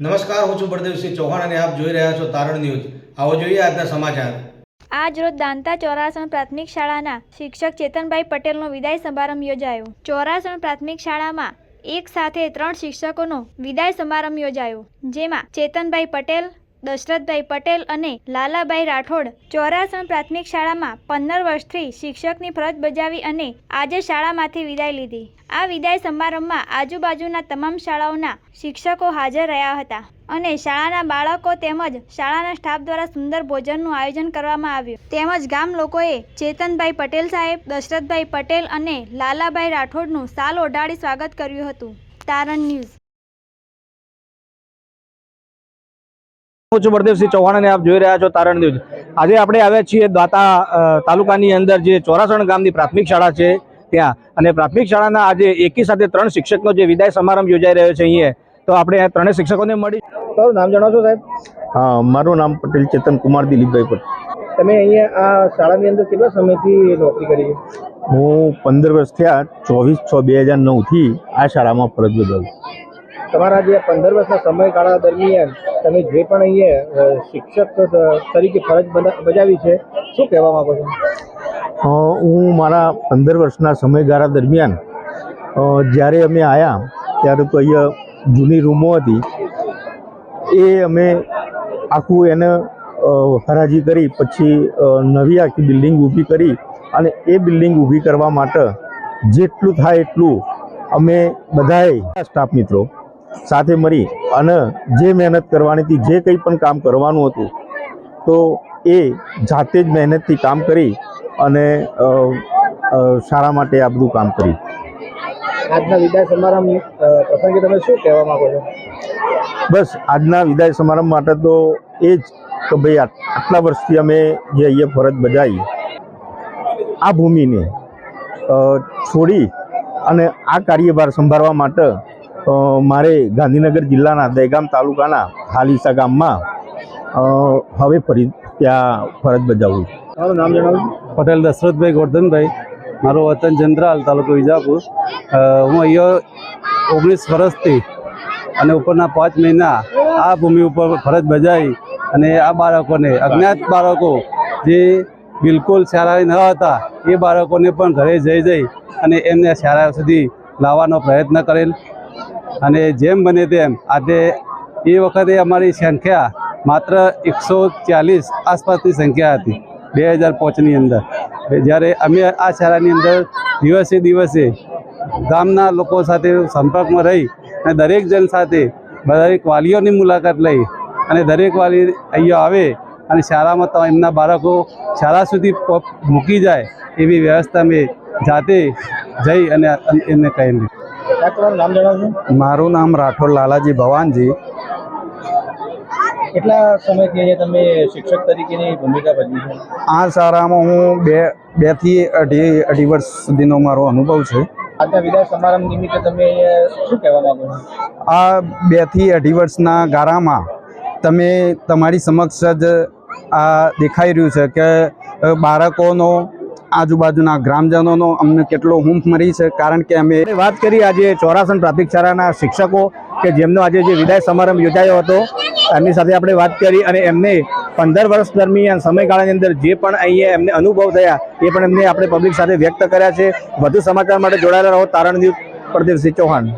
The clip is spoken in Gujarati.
નમસ્કાર, હું છું બળદેવસિંહ ચૌહાણ અને આપ જોઈ રહ્યા છો તારણ ન્યૂઝ. આવો જોઈએ આજના સમાચાર. આજ રોજ દાંતા ચોરાસણ પ્રાથમિક શાળાના શિક્ષક ચેતનભાઈ પટેલનો વિદાય સમારંભ યોજાયો. ચોરાસણ પ્રાથમિક શાળામાં એક સાથે ત્રણ શિક્ષકોનો વિદાય સમારંભ યોજાયો, જેમાં ચેતનભાઈ પટેલ દશરથભાઈ પટેલ અને લાલાભાઈ રાઠોડ ચોરાસણ પ્રાથમિક શાળામાં પંદર વર્ષથી શિક્ષકની ફરજ બજાવી અને આજે શાળામાંથી વિદાય લીધી. આ વિદાય સમારંભમાં આજુબાજુના તમામ શાળાઓના શિક્ષકો હાજર રહ્યા હતા અને શાળાના બાળકો તેમજ શાળાના સ્ટાફ દ્વારા સુંદર ભોજનનું આયોજન કરવામાં આવ્યું. તેમજ ગામ લોકોએ ચેતનભાઈ પટેલ સાહેબ, દશરથભાઈ પટેલ અને લાલાભાઈ રાઠોડનું સાલ ઓઢાડી સ્વાગત કર્યું હતું. તારણ ન્યૂઝ. હું છું બળદેવસિંહ ચૌહાણ અને આપ જોઈ રહ્યા છો તારણ ન્યૂઝ. આજે આપણે આવ્યા છીએ દાતા તાલુકાની અંદર જે ચોરાસણ ગામની પ્રાથમિક શાળા છે ત્યાં. અને પ્રાથમિક શાળાના આજે એકી સાથે ત્રણ શિક્ષકનો જે વિદાય સમારંભ યોજાઈ રહ્યો છે અહીંયા. તો આપણે આ ત્રણેય શિક્ષકોને મળી. તમારું નામ જણાવશો સાહેબ? હા મારું નામ પટેલ ચેતન કુમાર દિલીપભાઈ પટેલ. તમે અહીંયા આ શાળાની અંદર કેટલા સમયથી નોકરી કરી હું પંદર વર્ષ થયા ચોવીસ છ બે હજાર નવથી આ શાળામાં ફરજ બજાવું તમારા જે પંદર વર્ષના સમયગાળા દરમિયાન તમે જે પણ અહીંયા શિક્ષક તરીકે ફરજ બજાવી છે, શું કહેવા માંગો છો? હું મારા પંદર વર્ષના સમયગાળા દરમિયાન જ્યારે અમે આવ્યા ત્યારે તો અહીંયા જૂની રૂમો હતી. એ અમે આખું એને હરાજી કરી, પછી નવી આખી બિલ્ડિંગ ઊભી કરી અને એ બિલ્ડિંગ ઊભી કરવા માટે જેટલું થાય એટલું અમે બધાએ, સ્ટાફ મિત્રો સાથે મળી અને જે મહેનત કરવાની હતી જે કંઈ પણ કામ કરવાનું હતું તો એ જાતે જ મહેનતથી કામ કરી અને શાળા માટે આ બધું કામ કર્યું. આજના વિદાય સમારંભ પ્રસંગે તમે શું કહેવા માંગો છો? બસ આજના વિદાય સમારંભ માટે તો એ જ કે ભાઈ આટલા વર્ષથી અમે જે અહીંયા ફરજ બજાવી આ ભૂમિને છોડી અને આ કાર્યભાર સંભાળવા માટે મારે ગાંધીનગર જિલ્લાના દહેગામ તાલુકાના હાલીસા ગામમાં હવે ફરી ત્યાં ફરજ બજાવું છું. નામ જણાવજો. પટેલ દશરથભાઈ ગોરધનભાઈ. મારું વતન ચંદ્રાલ તાલુકો વિજાપુર. હું અહીંયા ઓગણીસ વર્ષથી અને ઉપરના પાંચ મહિના આ ભૂમિ ઉપર ફરજ બજાવી અને આ બાળકોને અજ્ઞાત બાળકો જે બિલકુલ શાળાએ ન હતા એ બાળકોને પણ ઘરે જઈ જઈ અને એમને શાળા સુધી લાવવાનો પ્રયત્ન કરેલ. અને જેમ બને તેમ આજે એ વખતે અમારી સંખ્યા માત્ર એકસો ચાલીસ આસપાસની સંખ્યા હતી બે હજાર પાંચની અંદર. જ્યારે અમે આ શાળાની અંદર દિવસે દિવસે ગામના લોકો સાથે સંપર્કમાં રહી અને દરેક જણ સાથે દરેક વાલીઓની મુલાકાત લઈ અને દરેક વાલી અહીંયા આવે અને શાળામાં એમના બાળકો શાળા સુધી મૂકી જાય એવી વ્યવસ્થા મેં જાતે જઈ અને એમને કહેલી સાહેબ તમારું નામ જણાવજો મારું નામ રાઠોડ લાલાજી ભવાનજી. કેટલા સમયથી તમે શિક્ષક તરીકેની ભૂમિકા ભજવી છે? આ શાળામાં હું બે બેથી અઢી અઢી વર્ષ સુધીનો મારો અનુભવ છે. આજના વિદાય સમારંભ નિમિત્તે તમે શું કહેવા માંગો છો? આ બેથી અઢી વર્ષના ગાળામાં તમે તમારી સમક્ષ જ આ દેખાઈ રહ્યું છે કે બાળકોનો આજુબાજુના ગ્રામજનોનો અમને કેટલો હુંફ મળી છે. કારણ કે અમે વાત કરી, આજે ચોરાસન પ્રાથમિક શાળાના શિક્ષકો કે જેમનો આજે જે વિદાય સમારંભ યોજાયો હતો, એમની સાથે આપણે વાત કરી અને એમને પંદર વર્ષ દરમિયાન સમયગાળાની અંદર જે પણ અહીંયા એમને અનુભવ થયા, એ પણ એમને આપણે પબ્લિક સાથે વ્યક્ત કર્યા છે. વધુ સમાચાર માટે જોડાયેલા રહો, તારણ ન્યૂઝ, પ્રદીપસિંહ ચૌહાણ.